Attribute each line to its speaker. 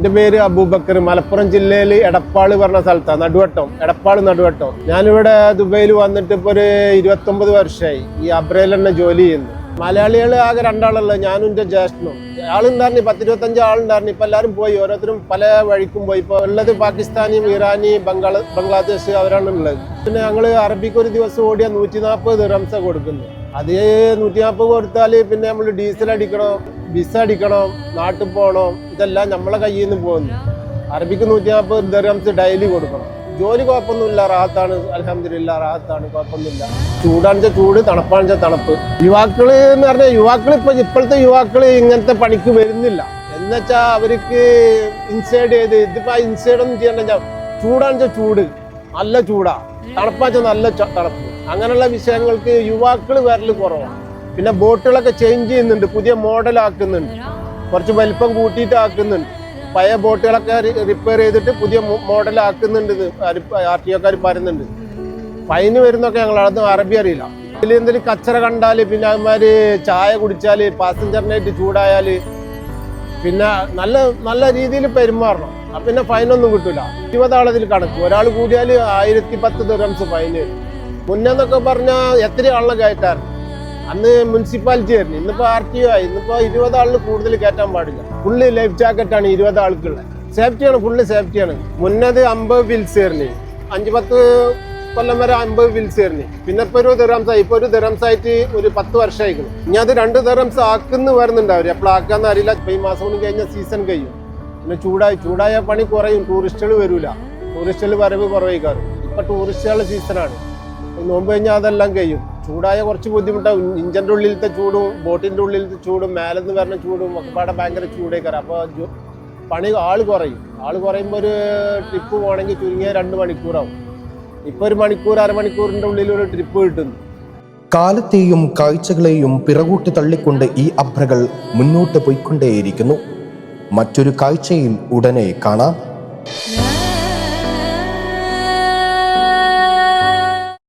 Speaker 1: എന്റെ പേര് അബൂബക്കർ മലപ്പുറം ജില്ലയിൽ എടപ്പാൾ പറഞ്ഞ സ്ഥലത്താണ് നടുവട്ടം. എടപ്പാൾ നടുവട്ടം. ഞാനിവിടെ ദുബൈയിൽ വന്നിട്ട് ഇപ്പോൾ ഒരു ഇരുപത്തൊമ്പത് വർഷമായി ഈ അബ്രയിൽ ജോലി ചെയ്യുന്നു. മലയാളികൾ ആകെ രണ്ടാളല്ലോ ഞാനും എന്റെ ജ്യേഷ്ഠനും. ആളുണ്ടായിരുന്നു പത്ത് ഇരുപത്തഞ്ച് ആളുണ്ടായിരുന്നു. ഇപ്പം എല്ലാവരും പോയി. ഓരോരുത്തരും പല വഴിക്കും പോയി. ഇപ്പോൾ ഉള്ളത് പാകിസ്ഥാനി ഇറാനി ബംഗാൾ ബംഗ്ലാദേശ് അവരാണ് ഉള്ളത്. പിന്നെ ഞങ്ങൾ അറബിക്ക് ഒരു ദിവസം ഓടിയ നൂറ്റി നാൽപ്പത് റംസ കൊടുക്കുന്നു അത് നൂറ്റി നാൽപ്പത് കൊടുത്താൽ പിന്നെ നമ്മൾ ഡീസൽ അടിക്കണം വിസ അടിക്കണം നാട്ടിൽ പോകണം ഇതെല്ലാം നമ്മളെ കയ്യിൽ നിന്ന് പോകുന്നു. അറബിക്ക് നൂറ്റി നാൽപ്പത് ദർഹംസ് ഡെയിലി കൊടുക്കണം. ജോലി കുഴപ്പമൊന്നുമില്ല റാഹത്താണ് അലഹമില്ല റാഹത്താണ് കുഴപ്പമൊന്നുമില്ല. ചൂടാണെച്ച ചൂട് തണുപ്പാണെച്ച തണുപ്പ്. യുവാക്കൾ എന്ന് പറഞ്ഞാൽ യുവാക്കൾ ഇപ്പൊ ഇപ്പോഴത്തെ യുവാക്കൾ ഇങ്ങനത്തെ പണിക്ക് വരുന്നില്ല. എന്നുവെച്ചാൽ അവർക്ക് ഇൻസൈഡ് ചെയ്ത് ഇതിപ്പോ ഇൻസൈഡ് ഒന്നും ചെയ്യണ്ട. ചൂടാണെച്ച ചൂട് നല്ല ചൂടാ. തണുപ്പാച്ച നല്ല തണുപ്പ്. അങ്ങനെയുള്ള വിഷയങ്ങൾക്ക് യുവാക്കൾ വരൽ കുറവാണ്. പിന്നെ ബോട്ടുകളൊക്കെ ചേഞ്ച് ചെയ്യുന്നുണ്ട് പുതിയ മോഡൽ ആക്കുന്നുണ്ട്. കുറച്ച് വലിപ്പം കൂട്ടിയിട്ട് ആക്കുന്നുണ്ട്. പഴയ ബോട്ടുകളൊക്കെ റിപ്പയർ ചെയ്തിട്ട് പുതിയ മോഡൽ ആക്കുന്നുണ്ട് ആർ ടി ഒക്കാർ പറയുന്നുണ്ട് ഫൈന് വരുന്നൊക്കെ ഞങ്ങൾ അതൊന്നും അറബി അറിയില്ല. ഇതിൽ എന്തെങ്കിലും കച്ചറ കണ്ടാൽ പിന്നെ അവന്മാർ ചായ കുടിച്ചാൽ പാസഞ്ചറിനായിട്ട് ചൂടായാൽ പിന്നെ നല്ല നല്ല രീതിയിൽ പെരുമാറണം. അപ്പം പിന്നെ ഫൈനൊന്നും കിട്ടില്ല ഇരുപതാളതിൽ കണക്ക്. ഒരാൾ കൂടിയാൽ ആയിരത്തി പത്ത് ദിറംസ് ഫൈന് മുന്നെന്നൊക്കെ പറഞ്ഞ എത്ര ആളിനെ കയറ്റാറ്? അന്ന് മുനിസിപ്പാലിറ്റി ആയിരുന്നു. ഇന്നിപ്പോ ആർ ടി ഒ ആയി. ഇന്നിപ്പോ ഇരുപത് ആളിന് കൂടുതൽ കയറ്റാൻ പാടില്ല. ഫുള്ള് ലൈഫ് ജാക്കറ്റ് ആണ് ഇരുപത് ആൾക്കുള്ള സേഫ്റ്റിയാണ് ഫുള്ള് സേഫ്റ്റിയാണ് മുന്നത് അമ്പത് ബിൽസ് ആയിരുന്നു അഞ്ച് പത്ത് കൊല്ലം വരെ അമ്പത് ബിൽസ് ആയിരുന്നു പിന്നെ ഇപ്പൊ ഒരു ദിറംസ് ആയി. ഇപ്പൊ ഒരു ദിറംസ് ആയിട്ട് ഒരു പത്ത് വർഷമായിരിക്കണം ഇനി അത് രണ്ട് ദിറംസ് ആക്കുന്ന വരുന്നുണ്ട് അവർ എപ്പോഴും ആക്കാന്ന് അറിയില്ല. ഇപ്പൊ ഈ മാസം കൊണ്ട് കഴിഞ്ഞ സീസൺ കഴിയും. പിന്നെ ചൂടായി. ചൂടായ പണി കുറയും. ടൂറിസ്റ്റുകൾ വരൂല. ടൂറിസ്റ്റുകൾ വരവ് കുറവായിക്കാറ് ഇപ്പൊ ടൂറിസ്റ്റുകളുടെ സീസണാണ് നോമ്പ് കഴിഞ്ഞാൽ അതെല്ലാം കഴിയും. ചൂടായ കുറച്ച് ബുദ്ധിമുട്ടാവും. ഇഞ്ചിന്റെ ഉള്ളിലത്തെ ചൂടും ബോട്ടിന്റെ ഉള്ളിലത്തെ ചൂടും മേലെന്ന് വരുന്ന ചൂടും ഒക്കെ പാടെ ഭയങ്കര ചൂടേക്കാരം. അപ്പോൾ പണി ആൾ കുറയും. ആൾ കുറയുമ്പോൾ ഒരു ട്രിപ്പ് പോകണമെങ്കിൽ ചുരുങ്ങിയ രണ്ട് മണിക്കൂറാവും. ഇപ്പോൾ ഒരു മണിക്കൂർ അരമണിക്കൂറിന്റെ ഉള്ളിൽ ഒരു ട്രിപ്പ് കിട്ടുന്നു.
Speaker 2: കാലത്തെയും കാഴ്ചകളെയും പിറകൂട്ടി തള്ളിക്കൊണ്ട് ഈ അഭ്രകൾ മുന്നോട്ട് പോയിക്കൊണ്ടേയിരിക്കുന്നു. മറ്റൊരു കാഴ്ചയിൽ ഉടനെ കാണാം.